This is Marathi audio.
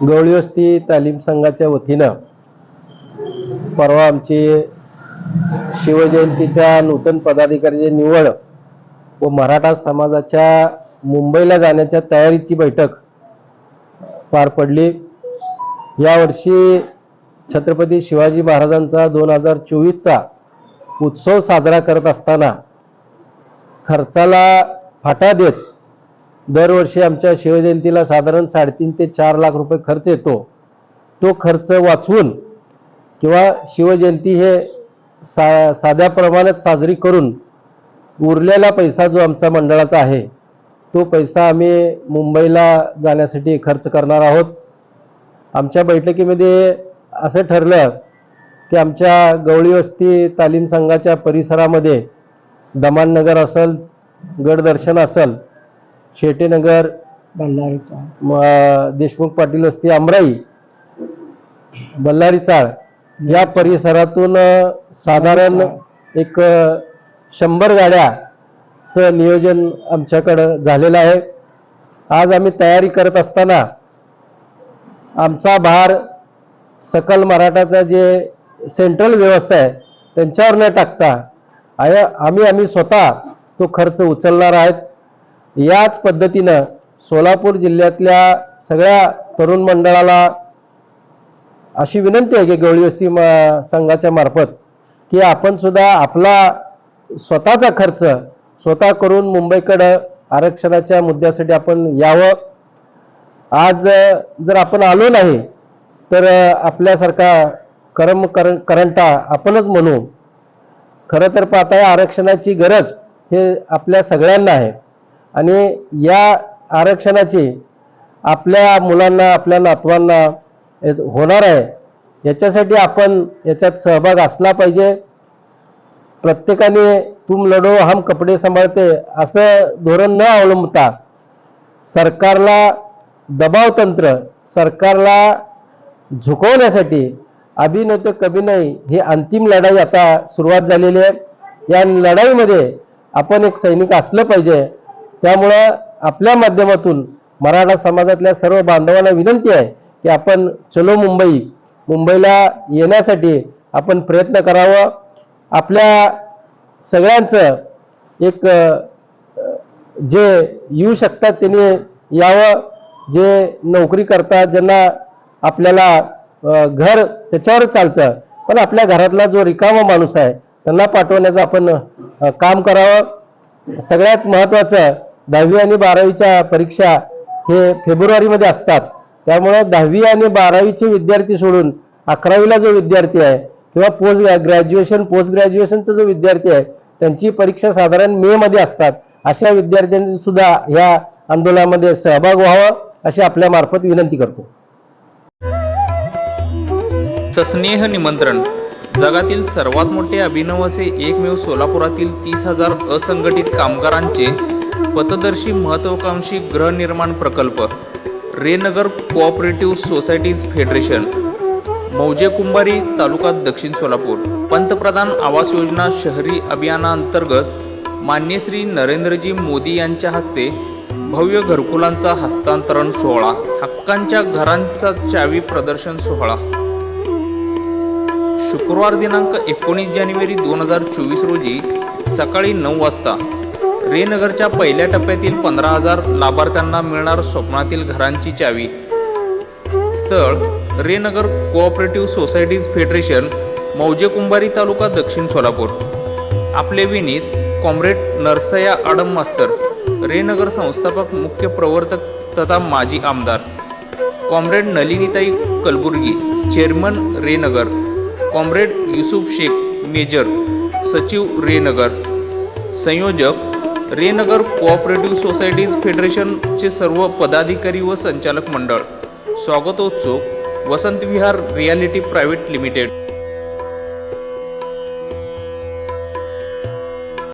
गवळी वस्ती तालीम संघाच्या वतीनं परवा आमची शिवजयंतीच्या नूतन पदाधिकाऱ्याची निवड व मराठा समाजाच्या मुंबईला जाण्याच्या तयारीची बैठक पार पडली. यावर्षी छत्रपती शिवाजी महाराजांचा दोन हजार चोवीसचा उत्सव साजरा करत असताना खर्चाला फाटा देत दरवर्षी आमच्या शिवजयंतीला साधारण साडेतीन ते चार लाख रुपये खर्च येतो. तो खर्च वाचवून किंवा शिवजयंती हे सा साध्या प्रमाणात साजरी करून उरलेला पैसा जो आमचा मंडळाचा आहे तो पैसा आम्ही मुंबईला जाण्यासाठी खर्च करणार आहोत. आमच्या बैठकीमध्ये असं ठरलं की आमच्या गवळी वस्ती तालीम संघाच्या परिसरामध्ये दमाननगर असेल गडदर्शन असेल शेटेनगर बल्लारीचा देशमुख पाटील वस्ती अमराई बल्लारी चाळ या परिसरातून साधारण एक शंभर गाड्याचं नियोजन आमच्याकडं झालेलं आहे. आज आम्ही तयारी करत असताना आमचा भार सकल मराठाचा जे सेंट्रल व्यवस्था आहे त्यांच्यावर न टाकता आय आम्ही आम्ही स्वतः तो खर्च उचलणार आहेत. याच पद्धतीनं सोलापूर जिल्ह्यातल्या सगळ्या तरुण मंडळाला अशी विनंती आहे की गवळी वस्ती म- संघाच्या मार्फत की आपण सुद्धा आपला स्वतःचा खर्च स्वतः करून मुंबईकडं आरक्षणाच्या मुद्द्यासाठी आपण यावं. आज जर आपण आलो नाही तर आपल्यासारखा करम कर करंटा आपणच म्हणू. खरं तर पाहता आरक्षणाची गरज हे आपल्या सगळ्यांना आहे. आणि या आरक्षणाची आपल्या मुलांना आपल्या नातवांना होणार आहे. याच्यासाठी आपण याच्यात सहभाग असला पाहिजे. प्रत्येकाने तुम लढो हम कपडे सांभाळते असं धोरण न अवलंबता सरकारला दबाव तंत्र सरकारला झुकवण्यासाठी अभि न कभी नाही ही अंतिम लढाई आता सुरुवात झालेली आहे. या लढाईमध्ये आपण एक सैनिक असलं पाहिजे. त्यामुळं आपल्या माध्यमातून मराठा समाजातल्या सर्व बांधवांना विनंती आहे की आपण चलो मुंबई. मुंबईला येण्यासाठी आपण प्रयत्न करावं. आपल्या सगळ्यांचं एक जे येऊ शकतात त्यांनी यावं. जे नोकरी करतात ज्यांना आपल्याला घर त्याच्यावर चालतं. पण आपल्या घरातला जो रिकामा माणूस आहे त्यांना पाठवण्याचं आपण काम करावं. सगळ्यात महत्त्वाचं दहावी आणि बारावीच्या परीक्षा हे फेब्रुवारीमध्ये असतात. त्यामुळं दहावी आणि बारावीचे विद्यार्थी सोडून अकरावीला जो विद्यार्थी आहे किंवा पोस्ट ग्रॅज्युएशन पोस्ट ग्रॅज्युएशनचा जो विद्यार्थी आहे त्यांची परीक्षा साधारण मे मध्ये असतात. अशा विद्यार्थ्यांनी सुद्धा या आंदोलनामध्ये सहभाग व्हावं अशी आपल्या मार्फत विनंती करतो. सस्नेह निमंत्रण. जगातील सर्वात मोठे अभिनव असे एकमेव सोलापुरातील तीस हजार असंघटित कामगारांचे पथदर्शी महत्वाकांक्षी गृहनिर्माण प्रकल्प रेनगर कोऑपरेटिव्ह सोसायटीज फेडरेशन मौजे कुंभारी तालुका दक्षिण सोलापूर पंतप्रधान आवास योजना शहरी अभियानांतर्गत मान्य श्री नरेंद्रजी मोदी यांच्या हस्ते भव्य घरकुलांचा हस्तांतरण सोहळा हक्कांच्या घरांचा चावी प्रदर्शन सोहळा. शुक्रवार दिनांक एकोणीस जानेवारी दोन हजार चोवीस रोजी सकाळी नऊ वाजता रेनगरच्या पहिल्या टप्प्यातील पंधरा हजार लाभार्थ्यांना मिळणार स्वप्नातील घरांची चावी. स्थळ रेनगर कोऑपरेटिव्ह सोसायटीज फेडरेशन मौजे कुंभारी तालुका दक्षिण सोलापूर. आपले विनीत कॉम्रेड नरसया आडम मास्तर रेनगर संस्थापक मुख्य प्रवर्तक तथा माजी आमदार. Comrade Nalinitai Kalburgi chairman Renagar. Comrade Yusuf Shaikh major सचिव रेनगर. संयोजक रेनगर कोऑपरेटिव्ह सोसायटीज फेडरेशनचे सर्व पदाधिकारी व संचालक मंडळ. स्वागतोत्सुक Vasant Vihar realty private limited.